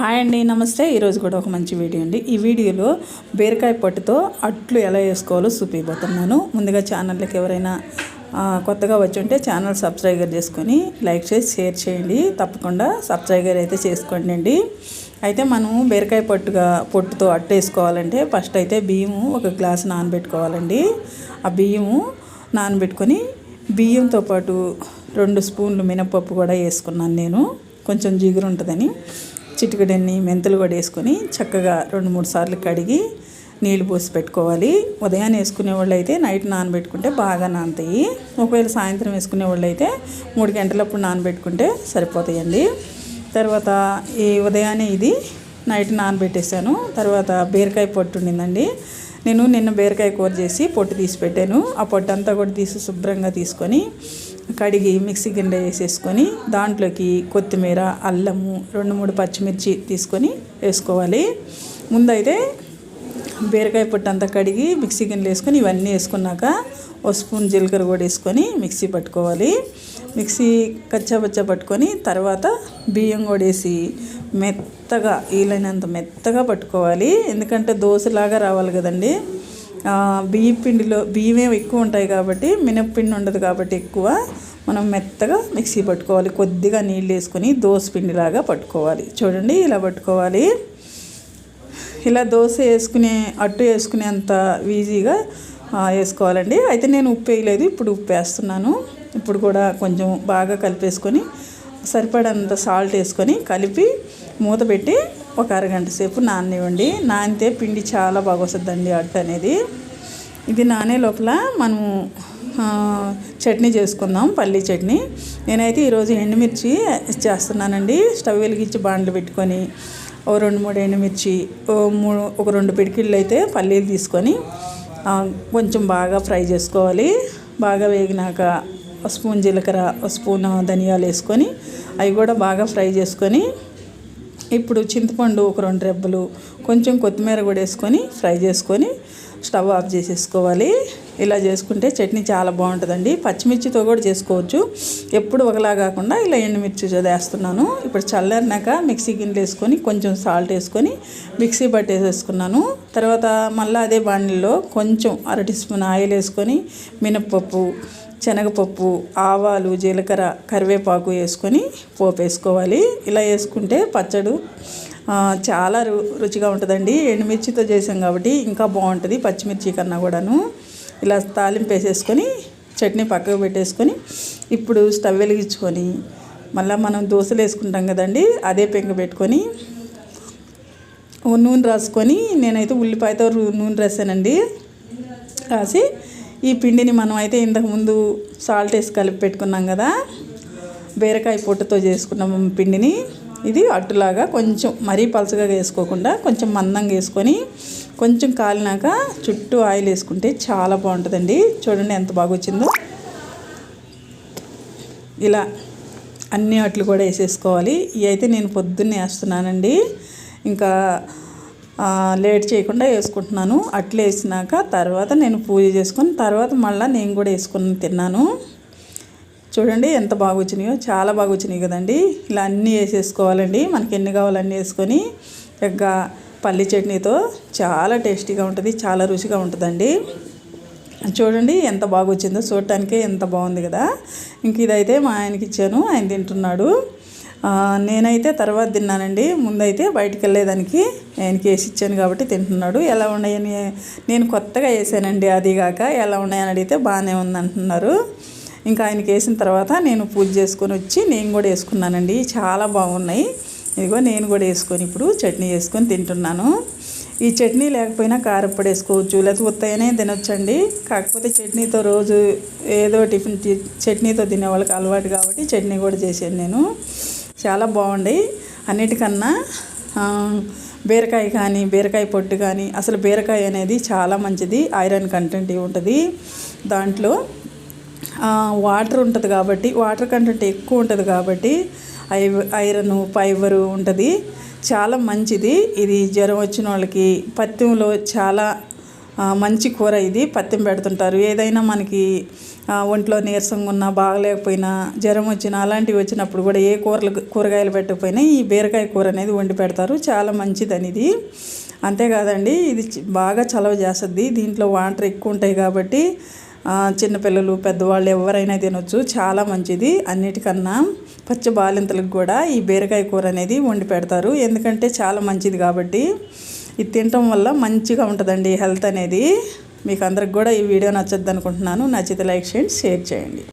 Hi అండి నమస్తే. ఈరోజు కూడా ఒక మంచి వీడియో అండి. ఈ వీడియోలో బీరకాయ పట్టుతో అట్లు ఎలా వేసుకోవాలో చూపిపోతున్నాను ముందుగా ఛానల్కి ఎవరైనా కొత్తగా వచ్చి ఉంటే ఛానల్ సబ్స్క్రైబర్ చేసుకొని లైక్ చేసి షేర్ చేయండి. తప్పకుండా సబ్స్క్రైబర్ అయితే చేసుకోండి అండి. అయితే మనం బీరకాయ పట్టుగా పొట్టుతో అట్టు వేసుకోవాలంటే ఫస్ట్ అయితే బియ్యము ఒక గ్లాస్ నానబెట్టుకోవాలండి. ఆ బియ్యము నానబెట్టుకొని బియ్యంతో పాటు రెండు స్పూన్లు మినపప్పు కూడా వేసుకున్నాను నేను. కొంచెం జిగురు ఉంటుందని. చిటికడన్ని మెంతులు కూడా వేసుకొని చక్కగా రెండు మూడు సార్లు కడిగి నీళ్ళు పోసి పెట్టుకోవాలి. ఉదయాన్నే వేసుకునే వాళ్ళు అయితే నైట్ నానబెట్టుకుంటే బాగా నానతాయి. ఒకవేళ సాయంత్రం వేసుకునే వాళ్ళు అయితే మూడు గంటలప్పుడు నానబెట్టుకుంటే సరిపోతాయండి. తర్వాత ఈ ఉదయాన్నే ఇది నైట్ నానబెట్టేసాను తర్వాత బీరకాయ పొట్టు ఉండిందండి. నేను నిన్న బీరకాయ కూర చేసి పొట్టు తీసి పెట్టాను. ఆ పొట్టు అంతా కూడా తీసి శుభ్రంగా తీసుకొని కడిగి మిక్సీ గిన్నె వేసేసుకొని దాంట్లోకి కొత్తిమీర అల్లము రెండు మూడు పచ్చిమిర్చి తీసుకొని వేసుకోవాలి. ముందైతే బీరకాయ పొట్టు అంతా కడిగి మిక్సీ గిన్నెలు వేసుకొని ఇవన్నీ వేసుకున్నాక ఒక స్పూన్ జీలకర్ర కూడా వేసుకొని మిక్సీ పట్టుకోవాలి. మిక్సీ కచ్చాపచ్చా పట్టుకొని తర్వాత బియ్యం కూడా వేసి మెత్తగా వీలైనంత మెత్తగా పట్టుకోవాలి. ఎందుకంటే దోశలాగా రావాలి కదండి. బియ్యం పిండిలో బియ్యమే ఎక్కువ ఉంటాయి కాబట్టి మినప్పిండి ఉండదు కాబట్టి ఎక్కువ మనం మెత్తగా మిక్సీ పట్టుకోవాలి. కొద్దిగా నీళ్ళు వేసుకొని దోశ పిండిలాగా పట్టుకోవాలి. చూడండి ఇలా పట్టుకోవాలి. ఇలా దోశ వేసుకునే అట్టు వేసుకునేంత ఈజీగా వేసుకోవాలండి. అయితే నేను ఉప్పు వేయలేదు ఇప్పుడు ఉప్పు వేస్తున్నాను. ఇప్పుడు కూడా కొంచెం బాగా కలిపేసుకొని సరిపడంత సాల్ట్ వేసుకొని కలిపి మూత పెట్టి ఒక అరగంట సేపు నాననివ్వండి. నానితే పిండి చాలా బాగా వస్తుందండి అట్టు అనేది. ఇది నానే లోపల మనం చట్నీ చేసుకుందాం పల్లీ చట్నీ. నేనైతే ఈరోజు ఎండుమిర్చి చేస్తున్నానండి. స్టవ్ వెలిగించి బాండ్లు పెట్టుకొని ఓ రెండు మూడు ఎండుమిర్చి ఓ మూడు ఒక రెండు పిడికిళ్ళు అయితే పల్లీలు తీసుకొని కొంచెం బాగా ఫ్రై చేసుకోవాలి. బాగా వేగినాక స్పూన్ జీలకర్ర స్పూన్ ధనియాలు వేసుకొని అవి కూడా బాగా ఫ్రై చేసుకొని ఇప్పుడు చింతపండు ఒక రెండు రెబ్బలు కొంచెం కొత్తిమీర కూడా వేసుకొని ఫ్రై చేసుకొని స్టవ్ ఆఫ్ చేసేసుకోవాలి. ఇలా చేసుకుంటే చట్నీ చాలా బాగుంటుందండి. పచ్చిమిర్చితో కూడా చేసుకోవచ్చు. ఎప్పుడు ఒకలా కాకుండా ఇలా ఎండుమిర్చి వేస్తున్నాను. ఇప్పుడు చల్లారినాక మిక్సీ గిన్నెలు వేసుకొని కొంచెం సాల్ట్ వేసుకొని మిక్సీ పట్టేసేసుకున్నాను. తర్వాత మళ్ళీ అదే బాండిల్లో కొంచెం అర టీ స్పూన్ ఆయిల్ వేసుకొని మినప్పప్పు శనగపప్పు ఆవాలు జీలకర్ర కరివేపాకు వేసుకొని పోపు వేసుకోవాలి ఇలా వేసుకుంటే పచ్చడు చాలా రు రుచిగా ఉంటుందండి. ఎండుమిర్చితో చేసాం కాబట్టి ఇంకా బాగుంటుంది పచ్చిమిర్చి కన్నా కూడాను. ఇలా తాలింపు వేసేసుకొని చట్నీ పక్కకు పెట్టేసుకొని ఇప్పుడు స్టవ్ వెలిగించుకొని మళ్ళీ మనం దోశలు వేసుకుంటాం కదండి అదే పెంక పెట్టుకొని ఓ నూనె రాసుకొని నేనైతే ఉల్లిపాయతో నూనె రాసానండి. రాసి ఈ పిండిని మనం అయితే ఇంతకుముందు సాల్ట్ వేసి కలిపి పెట్టుకున్నాం కదా బీరకాయ పొట్టుతో చేసుకున్నాం పిండిని. ఇది అట్టులాగా కొంచెం మరీ పలచగా వేసుకోకుండా కొంచెం మందంగా వేసుకొని కొంచెం కాలినాక చుట్టూ ఆయిల్ వేసుకుంటే చాలా బాగుంటుందండి. చూడండి ఎంత బాగా వచ్చిందో. ఇలా అన్ని అట్లు కూడా వేసేసుకోవాలి. ఇవి అయితే నేను పొద్దున్నే వేస్తున్నానండి. ఇంకా లేట్ చేయకుండా వేసుకుంటున్నాను. అట్లే వేసినాక తర్వాత నేను పూజ చేసుకుని తర్వాత మళ్ళీ నేను కూడా వేసుకుని తిన్నాను. చూడండి ఎంత బాగా వచ్చినాయో చాలా బాగా వచ్చినాయి కదండి. ఇలా అన్నీ వేసేసుకోవాలండి. మనకి ఎన్ని కావాలో అన్నీ వేసుకొని చక్కగా పల్లి చట్నీతో చాలా టేస్టీగా ఉంటుంది చాలా రుచిగా ఉంటుందండి. చూడండి ఎంత బాగా వచ్చిందో చూడటానికే ఎంత బాగుంది కదా. ఇంక ఇదైతే మా ఆయనకి ఇచ్చాను ఆయన తింటున్నాడు. నేనైతే తర్వాత తిన్నానండి. ముందైతే బయటికి వెళ్ళేదానికి ఆయనకి వేసి ఇచ్చాను కాబట్టి తింటున్నాడు. ఎలా ఉన్నాయని నేను కొత్తగా వేసానండి అది కాక. ఎలా ఉన్నాయని అడిగితే బాగానే ఉంది అంటున్నారు ఇంకా ఆయనకి వేసిన తర్వాత నేను పూజ చేసుకొని వచ్చి నేను కూడా వేసుకున్నానండి. చాలా బాగున్నాయి. ఇదిగో నేను కూడా వేసుకొని ఇప్పుడు చట్నీ వేసుకొని తింటున్నాను. ఈ చట్నీ లేకపోయినా కారప్పొడి వేసుకోవచ్చు లేకపోతే ఉత్తగానే తినొచ్చండి. కాకపోతే చట్నీతో రోజు ఏదో టిఫిన్ చట్నీతో తినే వాళ్ళకి అలవాటు కాబట్టి చట్నీ కూడా చేశాను నేను. చాలా బాగుంది అన్నిటికన్నా బీరకాయ కానీ బీరకాయ పొట్టు కానీ అసలు బీరకాయ అనేది చాలా మంచిది. ఐరన్ కంటెంట్ ఉంటుంది దాంట్లో. వాటర్ ఉంటుంది కాబట్టి వాటర్ కంటెంట్ ఎక్కువ ఉంటుంది కాబట్టి ఐ ఐరన్ ఫైబరు ఉంటుంది. చాలా మంచిది. ఇది జ్వరం వచ్చిన వాళ్ళకి పత్యంలో చాలా మంచి కూర ఇది. పత్యం పెడుతుంటారు. ఏదైనా మనకి ఒంట్లో నీరసంగా ఉన్నా బాగలేకపోయినా జ్వరం వచ్చినా అలాంటివి వచ్చినప్పుడు కూడా ఏ కూరలు కూరగాయలు పెట్టకపోయినా ఈ బీరకాయ కూర అనేది వండి పెడతారు. చాలా మంచిదని ఇది అంతేకాదండి ఇది బాగా చలవ చేస్తుంది. దీంట్లో వాటర్ ఎక్కువ ఉంటాయి కాబట్టి చిన్నపిల్లలు పెద్దవాళ్ళు ఎవరైనా తినొచ్చు. చాలా మంచిది. అన్నిటికన్నా పచ్చి బాలింతలకు కూడా ఈ బీరకాయ కూర అనేది వండి పెడతారు. ఎందుకంటే చాలా మంచిది కాబట్టి ఇది తినటం వల్ల మంచిగా ఉంటుందండి హెల్త్ అనేది. మీకు అందరికి కూడా ఈ వీడియో నచ్చద్దు అనుకుంటున్నాను నచ్చితే లైక్ చేయండి షేర్ చేయండి.